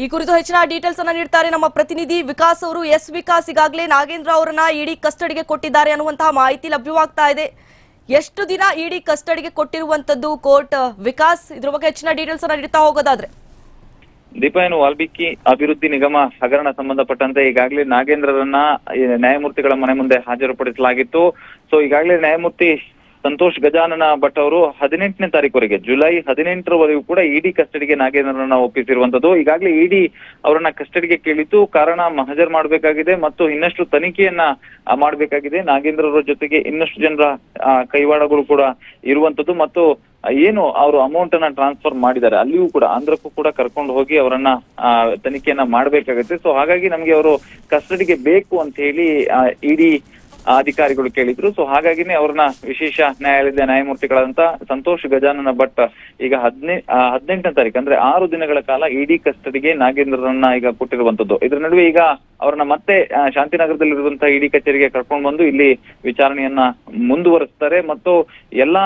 ಈ ಕುರಿತು ಹೆಚ್ಚಿನ ಡೀಟೇಲ್ಸ್ ಅನ್ನ ನೀಡ್ತಾರೆ ನಮ್ಮ ಪ್ರತಿನಿಧಿ ವಿಕಾಸ್ ಅವರು. ಎಸ್ ವಿಕಾಸ್, ಈಗಾಗಲೇ ನಾಗೇಂದ್ರ ಅವರನ್ನ ಇಡಿ ಕಸ್ಟಡಿಗೆ ಕೊಟ್ಟಿದ್ದಾರೆ ಅನ್ನುವಂತಹ ಮಾಹಿತಿ ಲಭ್ಯವಾಗ್ತಾ ಇದೆ. ಎಷ್ಟು ದಿನ ಇಡಿ ಕಸ್ಟಡಿಗೆ ಕೊಟ್ಟಿರುವಂತದ್ದು ಕೋರ್ಟ್? ವಿಕಾಸ್, ಇದ್ರ ಬಗ್ಗೆ ಹೆಚ್ಚಿನ ಡೀಟೇಲ್ಸ್ ಅನ್ನ ನೀಡ್ತಾ ಹೋಗೋದಾದ್ರೆ. ದೀಪ ಏನು ವಾಲ್ಮೀಕಿ ಅಭಿವೃದ್ಧಿ ನಿಗಮ, ಹಗರಣ ಸಂಬಂಧಪಟ್ಟಂತೆ ಈಗಾಗಲೇ ನಾಗೇಂದ್ರರನ್ನ ನ್ಯಾಯಮೂರ್ತಿಗಳ ಮನೆ ಮುಂದೆ ಹಾಜರುಪಡಿಸಲಾಗಿತ್ತು. ಸೊ ಈಗಾಗಲೇ ನ್ಯಾಯಮೂರ್ತಿ ಸಂತೋಷ್ ಗಜಾನನ ಭಟ್ ಅವರು ಹದಿನೆಂಟನೇ ತಾರೀಕುವರೆಗೆ ಜುಲೈ ಹದಿನೆಂಟರವರೆಗೂ ಕೂಡ ಇಡಿ ಕಸ್ಟಡಿಗೆ ನಾಗೇಂದ್ರನ ಒಪ್ಪಿಸಿರುವಂತದ್ದು. ಈಗಾಗಲೇ ಇಡಿ ಅವರನ್ನ ಕಸ್ಟಡಿಗೆ ಕೇಳಿದ್ದು ಕಾರಣ ಮಹಜರ್ ಮಾಡಬೇಕಾಗಿದೆ ಮತ್ತು ಇನ್ನಷ್ಟು ತನಿಖೆಯನ್ನ ಮಾಡಬೇಕಾಗಿದೆ. ನಾಗೇಂದ್ರರ ಜೊತೆಗೆ ಇನ್ನಷ್ಟು ಜನರ ಕೈವಾಡಗಳು ಕೂಡ ಇರುವಂತದ್ದು ಮತ್ತು ಏನು ಅವರು ಅಮೌಂಟ್ ಅನ್ನ ಟ್ರಾನ್ಸ್ಫರ್ ಮಾಡಿದ್ದಾರೆ. ಅಲ್ಲಿಯೂ ಕೂಡ, ಆಂಧ್ರಕ್ಕೂ ಕೂಡ ಕರ್ಕೊಂಡು ಹೋಗಿ ಅವರನ್ನ ತನಿಖೆಯನ್ನ ಮಾಡ್ಬೇಕಾಗುತ್ತೆ. ಸೊ ಹಾಗಾಗಿ ನಮ್ಗೆ ಅವರು ಕಸ್ಟಡಿಗೆ ಬೇಕು ಅಂತ ಹೇಳಿ ಇಡಿ ಅಧಿಕಾರಿಗಳು ಕೇಳಿದ್ರು. ಸೊ ಹಾಗಾಗಿನೇ ಅವ್ರನ್ನ ವಿಶೇಷ ನ್ಯಾಯಾಲಯದ ನ್ಯಾಯಮೂರ್ತಿಗಳಾದಂತ ಸಂತೋಷ್ ಗಜಾನನ ಭಟ್ ಈಗ ಹದಿನೇ ಹದಿನೆಂಟನೇ ತಾರೀಕು ಅಂದ್ರೆ ಆರು ದಿನಗಳ ಕಾಲ ಇಡಿ ಕಸ್ಟಡಿಗೆ ನಾಗೇಂದ್ರರನ್ನ ಈಗ ಕೊಟ್ಟಿರುವಂತದ್ದು. ಇದ್ರ ನಡುವೆ ಈಗ ಅವ್ರನ್ನ ಮತ್ತೆ ಶಾಂತಿನಗರದಲ್ಲಿರುವಂತಹ ಇಡಿ ಕಚೇರಿಗೆ ಕರ್ಕೊಂಡು ಬಂದು ಇಲ್ಲಿ ವಿಚಾರಣೆಯನ್ನ ಮುಂದುವರಿಸ್ತಾರೆ. ಮತ್ತು ಎಲ್ಲಾ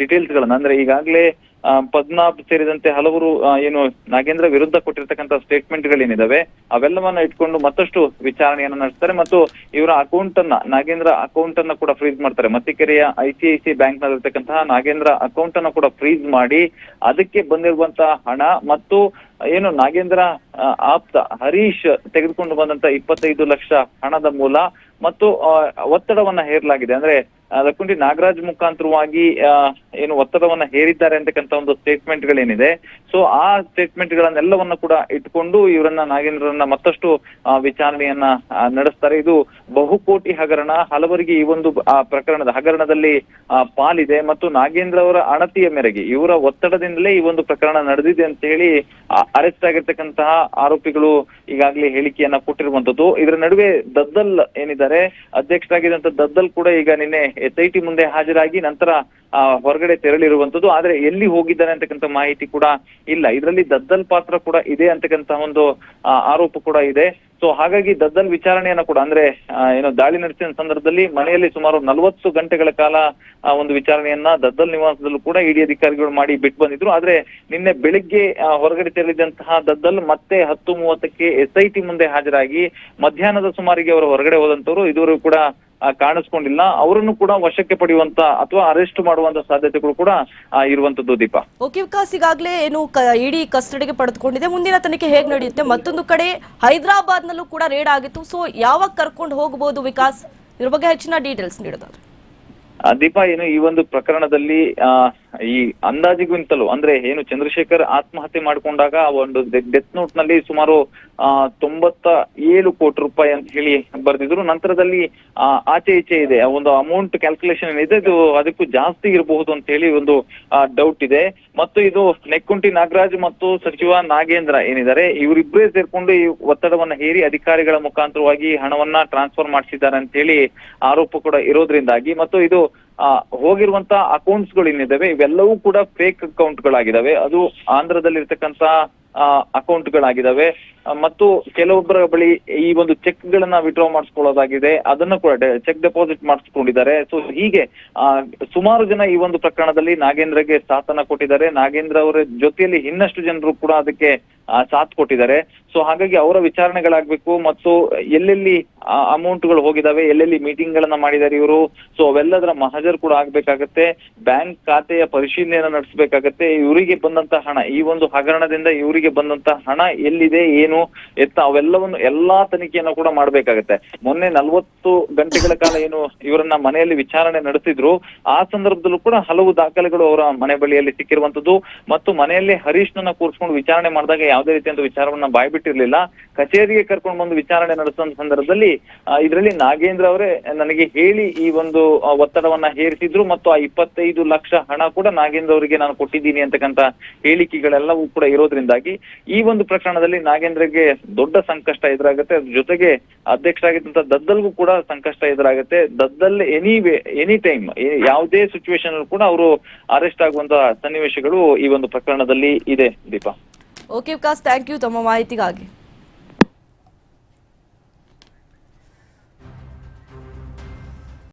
ಡೀಟೇಲ್ಸ್ ಗಳನ್ನ, ಅಂದ್ರೆ ಈಗಾಗಲೇ ಆ, ಪದ್ಮನಾಭ್ ಸೇರಿದಂತೆ ಹಲವರು ಏನು ನಾಗೇಂದ್ರ ವಿರುದ್ಧ ಕೊಟ್ಟಿರ್ತಕ್ಕಂಥ ಸ್ಟೇಟ್ಮೆಂಟ್ ಗಳೇನಿದಾವೆ ಅವೆಲ್ಲವನ್ನ ಇಟ್ಕೊಂಡು ಮತ್ತಷ್ಟು ವಿಚಾರಣೆಯನ್ನ ನಡೆಸ್ತಾರೆ ಮತ್ತು ಇವರ ಅಕೌಂಟ್ ಅನ್ನ ನಾಗೇಂದ್ರ ಅಕೌಂಟ್ ಅನ್ನ ಕೂಡ ಫ್ರೀಜ್ ಮಾಡ್ತಾರೆ. ಮತ್ತಿಕೆರೆಯ I C I C bank ನಲ್ಲಿರ್ತಕ್ಕಂತಹ Nagendra account ಅನ್ನ ಕೂಡ ಫ್ರೀಜ್ ಮಾಡಿ ಅದಕ್ಕೆ ಬಂದಿರುವಂತಹ ಹಣ ಮತ್ತು ಏನು ನಾಗೇಂದ್ರ ಆಪ್ತ ಹರೀಶ್ ತೆಗೆದುಕೊಂಡು ಬಂದಂತ ಇಪ್ಪತ್ತೈದು ಲಕ್ಷ ಹಣದ ಮೂಲ ಮತ್ತು ಒತ್ತಡವನ್ನ ಹೇರಲಾಗಿದೆ. ಅಂದ್ರೆ ಲಕ್ಕುಂಡಿ ನಾಗರಾಜ್ ಮುಖಾಂತರವಾಗಿ ಏನು ಒತ್ತಡವನ್ನ ಹೇರಿದ್ದಾರೆ ಅಂತಕ್ಕಂಥ ಒಂದು ಸ್ಟೇಟ್ಮೆಂಟ್ ಗಳೇನಿದೆ ಸೊ ಆ ಸ್ಟೇಟ್ಮೆಂಟ್ ಗಳನ್ನೆಲ್ಲವನ್ನ ಕೂಡ ಇಟ್ಕೊಂಡು ಇವರನ್ನ ನಾಗೇಂದ್ರರನ್ನ ಮತ್ತಷ್ಟು ವಿಚಾರಣೆಯನ್ನ ನಡೆಸ್ತಾರೆ. ಇದು ಬಹುಕೋಟಿ ಹಗರಣ. ಹಲವರಿಗೆ ಈ ಒಂದು ಪ್ರಕರಣದ ಹಗರಣದಲ್ಲಿ ಪಾಲಿದೆ. ಮತ್ತು ನಾಗೇಂದ್ರ ಅವರ ಅಣತಿಯ ಮೇರೆಗೆ ಇವರ ಒತ್ತಡದಿಂದಲೇ ಈ ಒಂದು ಪ್ರಕರಣ ನಡೆದಿದೆ ಅಂತ ಹೇಳಿ ಅರೆಸ್ಟ್ ಆಗಿರ್ತಕ್ಕಂತಹ ಆರೋಪಿಗಳು ಈಗಾಗಲೇ ಹೇಳಿಕೆಯನ್ನ ಕೊಟ್ಟಿರುವಂತದ್ದು ಇದರ ನಡುವೆ ದದ್ದಲ್ ಏನಿದ್ದಾರೆ ಅಧ್ಯಕ್ಷರಾಗಿದ್ದಂತ ದದ್ದಲ್ ಕೂಡ ಈಗ ನಿನ್ನೆ ಎಸ್ ಐ ಟಿ ಮುಂದೆ ಹಾಜರಾಗಿ ನಂತರ ಹೊರಗಡೆ ತೆರಳಿರುವಂತದ್ದು. ಆದ್ರೆ ಎಲ್ಲಿ ಹೋಗಿದ್ದಾರೆ ಅಂತಕ್ಕಂಥ ಮಾಹಿತಿ ಕೂಡ ಇಲ್ಲ. ಇದರಲ್ಲಿ ದದ್ದಲ್ ಪಾತ್ರ ಕೂಡ ಇದೆ ಅಂತಕ್ಕಂತಹ ಒಂದು ಆರೋಪ ಕೂಡ ಇದೆ. ಸೊ ಹಾಗಾಗಿ ದದ್ದಲ್ ವಿಚಾರಣೆಯನ್ನ ಕೂಡ, ಅಂದ್ರೆ ಏನು ದಾಳಿ ನಡೆಸಿದ ಸಂದರ್ಭದಲ್ಲಿ ಮನೆಯಲ್ಲಿ ಸುಮಾರು ನಲವತ್ತು ಗಂಟೆಗಳ ಕಾಲ ಒಂದು ವಿಚಾರಣೆಯನ್ನ ದದ್ದಲ್ ನಿವಾಸದಲ್ಲೂ ಕೂಡ ಇಡಿ ಅಧಿಕಾರಿಗಳು ಮಾಡಿ ಬಿಟ್ಟು ಬಂದಿದ್ರು. ಆದ್ರೆ ನಿನ್ನೆ ಬೆಳಿಗ್ಗೆ ಹೊರಗಡೆ ತೆರಳಿದಂತಹ ದದ್ದಲ್ ಮತ್ತೆ ಹತ್ತು ಮೂವತ್ತಕ್ಕೆ ಎಸ್ಐಟಿ ಮುಂದೆ ಹಾಜರಾಗಿ ಮಧ್ಯಾಹ್ನದ ಸುಮಾರಿಗೆ ಅವರು ಹೊರಗಡೆ ಹೋದಂತವರು. ಇದುವರೆಗೂ ಕೂಡ ಕಾಣಿಸ್ಕೊಂಡಿಲ್ಲ. ಅವರನ್ನು ಕೂಡ ವಶಕ್ಕೆ ಪಡೆಯುವಂತ ಅಥವಾ ಅರೆಸ್ಟ್ ಮಾಡುವಂತ ಸಾಧ್ಯತೆಗಳು ಕೂಡ ಇರುವಂತದ್ದು ದೀಪ. ಓಕೆ ವಿಕಾಸ್ ಈಗಾಗಲೇ ಏನು ಇಡಿ ಕಸ್ಟಡಿಗೆ ಪಡೆದುಕೊಂಡಿದೆ. ಮುಂದಿನ ತನಿಖೆ ಹೇಗೆ ನಡೆಯುತ್ತೆ? ಮತ್ತೊಂದು ಕಡೆ ಹೈದರಾಬಾದ್ ನಲ್ಲೂ ಕೂಡ ರೇಡ್ ಆಗಿತ್ತು. ಸೊ ಯಾವಾಗ ಕರ್ಕೊಂಡು ಹೋಗಬಹುದು ವಿಕಾಸ್? ಇದ್ರ ಬಗ್ಗೆ ಹೆಚ್ಚಿನ ಡೀಟೇಲ್ಸ್ ನೀಡೋದಾದ್ರೆ. ದೀಪಾ ದೀಪ ಏನು ಈ ಒಂದು ಪ್ರಕರಣದಲ್ಲಿ ಈ ಅಂದಾಜಿಗಿಂತಲೂ, ಅಂದ್ರೆ ಏನು, ಚಂದ್ರಶೇಖರ್ ಆತ್ಮಹತ್ಯೆ ಮಾಡಿಕೊಂಡಾಗ ಆ ಒಂದು ಡೆತ್ ನೋಟ್ನಲ್ಲಿ ಸುಮಾರು ತೊಂಬತ್ತ ಏಳು ಕೋಟಿ ರೂಪಾಯಿ ಅಂತ ಹೇಳಿ ಬರ್ದಿದ್ರು. ನಂತರದಲ್ಲಿ ಆಚೆ ಈಚೆ ಇದೆ. ಒಂದು ಅಮೌಂಟ್ ಕ್ಯಾಲ್ಕುಲೇಷನ್ ಏನಿದೆ ಇದು. ಅದಕ್ಕೂ ಜಾಸ್ತಿ ಇರಬಹುದು ಅಂತ ಹೇಳಿ ಒಂದು ಡೌಟ್ ಇದೆ. ಮತ್ತು ಇದು ನೆಕ್ಕುಂಟಿ ನಾಗರಾಜ್ ಮತ್ತು ಸಚಿವ ನಾಗೇಂದ್ರ ಏನಿದ್ದಾರೆ ಇವರಿಬ್ಬರೇ ಸೇರ್ಕೊಂಡು ಈ ಒತ್ತಡವನ್ನ ಹೇರಿ ಅಧಿಕಾರಿಗಳ ಮುಖಾಂತರವಾಗಿ ಹಣವನ್ನ ಟ್ರಾನ್ಸ್ಫರ್ ಮಾಡಿಸಿದ್ದಾರೆ ಅಂತ ಹೇಳಿ ಆರೋಪ ಕೂಡ ಇರೋದ್ರಿಂದಾಗಿ. ಮತ್ತು ಇದು ಹೋಗಿರುವಂತ ಅಕೌಂಟ್ಸ್ಗಳು ಏನಿದಾವೆ ಇವೆಲ್ಲವೂ ಕೂಡ ಫೇಕ್ ಅಕೌಂಟ್ ಗಳಾಗಿದಾವೆ ಅದು ಆಂಧ್ರದಲ್ಲಿ ಇರ್ತಕ್ಕಂತ ಅಕೌಂಟ್ ಗಳಾಗಿದಾವೆ ಆ, ಮತ್ತು ಕೆಲವೊಬ್ಬರ ಬಳಿ ಈ ಒಂದು ಚೆಕ್ ಗಳನ್ನ ವಿಡ್ರಾ ಮಾಡಿಸ್ಕೊಳ್ಳೋದಾಗಿದೆ. ಅದನ್ನು ಕೂಡ ಚೆಕ್ ಡೆಪಾಸಿಟ್ ಮಾಡಿಸ್ಕೊಂಡಿದ್ದಾರೆ. ಸೊ ಹೀಗೆ ಸುಮಾರು ಜನ ಈ ಒಂದು ಪ್ರಕರಣದಲ್ಲಿ ನಾಗೇಂದ್ರಗೆ ಸಾಥನ್ನ ಕೊಟ್ಟಿದ್ದಾರೆ. ನಾಗೇಂದ್ರ ಅವರ ಜೊತೆಯಲ್ಲಿ ಇನ್ನಷ್ಟು ಜನರು ಕೂಡ ಅದಕ್ಕೆ ಸಾಥ್ ಕೊಟ್ಟಿದ್ದಾರೆ. ಸೊ ಹಾಗಾಗಿ ಅವರ ವಿಚಾರಣೆಗಳಾಗ್ಬೇಕು ಮತ್ತು ಎಲ್ಲೆಲ್ಲಿ ಅಮೌಂಟ್ಗಳು ಹೋಗಿದಾವೆ, ಎಲ್ಲೆಲ್ಲಿ ಮೀಟಿಂಗ್ ಗಳನ್ನ ಮಾಡಿದ್ದಾರೆ ಇವರು. ಸೊ ಅವೆಲ್ಲದರ ಮಹಜರ್ ಕೂಡ ಆಗ್ಬೇಕಾಗತ್ತೆ. ಬ್ಯಾಂಕ್ ಖಾತೆಯ ಪರಿಶೀಲನೆಯನ್ನ ನಡೆಸಬೇಕಾಗತ್ತೆ. ಇವರಿಗೆ ಬಂದಂತ ಹಣ, ಈ ಒಂದು ಹಗರಣದಿಂದ ಇವರಿಗೆ ಬಂದಂತ ಹಣ ಎಲ್ಲಿದೆ, ಏನು, ಎತ್ತ, ಅವೆಲ್ಲವನ್ನು ಎಲ್ಲಾ ತನಿಖೆಯನ್ನ ಕೂಡ ಮಾಡ್ಬೇಕಾಗತ್ತೆ. ಮೊನ್ನೆ ನಲ್ವತ್ತು ಗಂಟೆಗಳ ಕಾಲ ಏನು ಇವರನ್ನ ಮನೆಯಲ್ಲಿ ವಿಚಾರಣೆ ನಡೆಸಿದ್ರು, ಆ ಸಂದರ್ಭದಲ್ಲೂ ಕೂಡ ಹಲವು ದಾಖಲೆಗಳು ಅವರ ಮನೆ ಬಳಿಯಲ್ಲಿ ಸಿಕ್ಕಿರುವಂತದ್ದು. ಮತ್ತು ಮನೆಯಲ್ಲಿ ಹರೀಶ್ನನ್ನ ಕೂರಿಸ್ಕೊಂಡು ವಿಚಾರಣೆ ಮಾಡಿದಾಗ ಯಾವುದೇ ರೀತಿಯ ವಿಚಾರವನ್ನ ಬಾಯ್ಬಿಟ್ಟಿರ್ಲಿಲ್ಲ ಕಚೇರಿಗೆ ಕರ್ಕೊಂಡು ಬಂದು ವಿಚಾರಣೆ ನಡೆಸುವಂತ ಸಂದರ್ಭದಲ್ಲಿ ಇದರಲ್ಲಿ ನಾಗೇಂದ್ರ ಅವರೇ ನನಗೆ ಹೇಳಿ ಈ ಒಂದು ಒತ್ತಡವನ್ನ ಹೇರಿಸಿದ್ರು ಮತ್ತು ಆ ಇಪ್ಪತ್ತೈದು ಲಕ್ಷ ಹಣ ಕೂಡ ನಾಗೇಂದ್ರ ಅವರಿಗೆ ನಾನು ಕೊಟ್ಟಿದ್ದೀನಿ ಅಂತಕ್ಕಂತ ಹೇಳಿಕೆಗಳೆಲ್ಲವೂ ಕೂಡ ಇರೋದ್ರಿಂದಾಗಿ, ಈ ಒಂದು ಪ್ರಕರಣದಲ್ಲಿ ನಾಗೇಂದ್ರಗೆ ದೊಡ್ಡ ಸಂಕಷ್ಟ ಎದುರಾಗುತ್ತೆ. ಅದ್ರ ಜೊತೆಗೆ ಅಧ್ಯಕ್ಷರಾಗಿದ್ದಂತ ದದ್ದಲ್ಗೂ ಕೂಡ ಸಂಕಷ್ಟ ಎದುರಾಗುತ್ತೆ. Daddal anyway any time ಯಾವುದೇ ಸಿಚುವೇಶನ್ ಕೂಡ ಅವರು ಅರೆಸ್ಟ್ ಆಗುವಂತ ಸನ್ನಿವೇಶಗಳು ಈ ಒಂದು ಪ್ರಕರಣದಲ್ಲಿ ಇದೆ, Deepa. Okay Vikas thank you तम महिति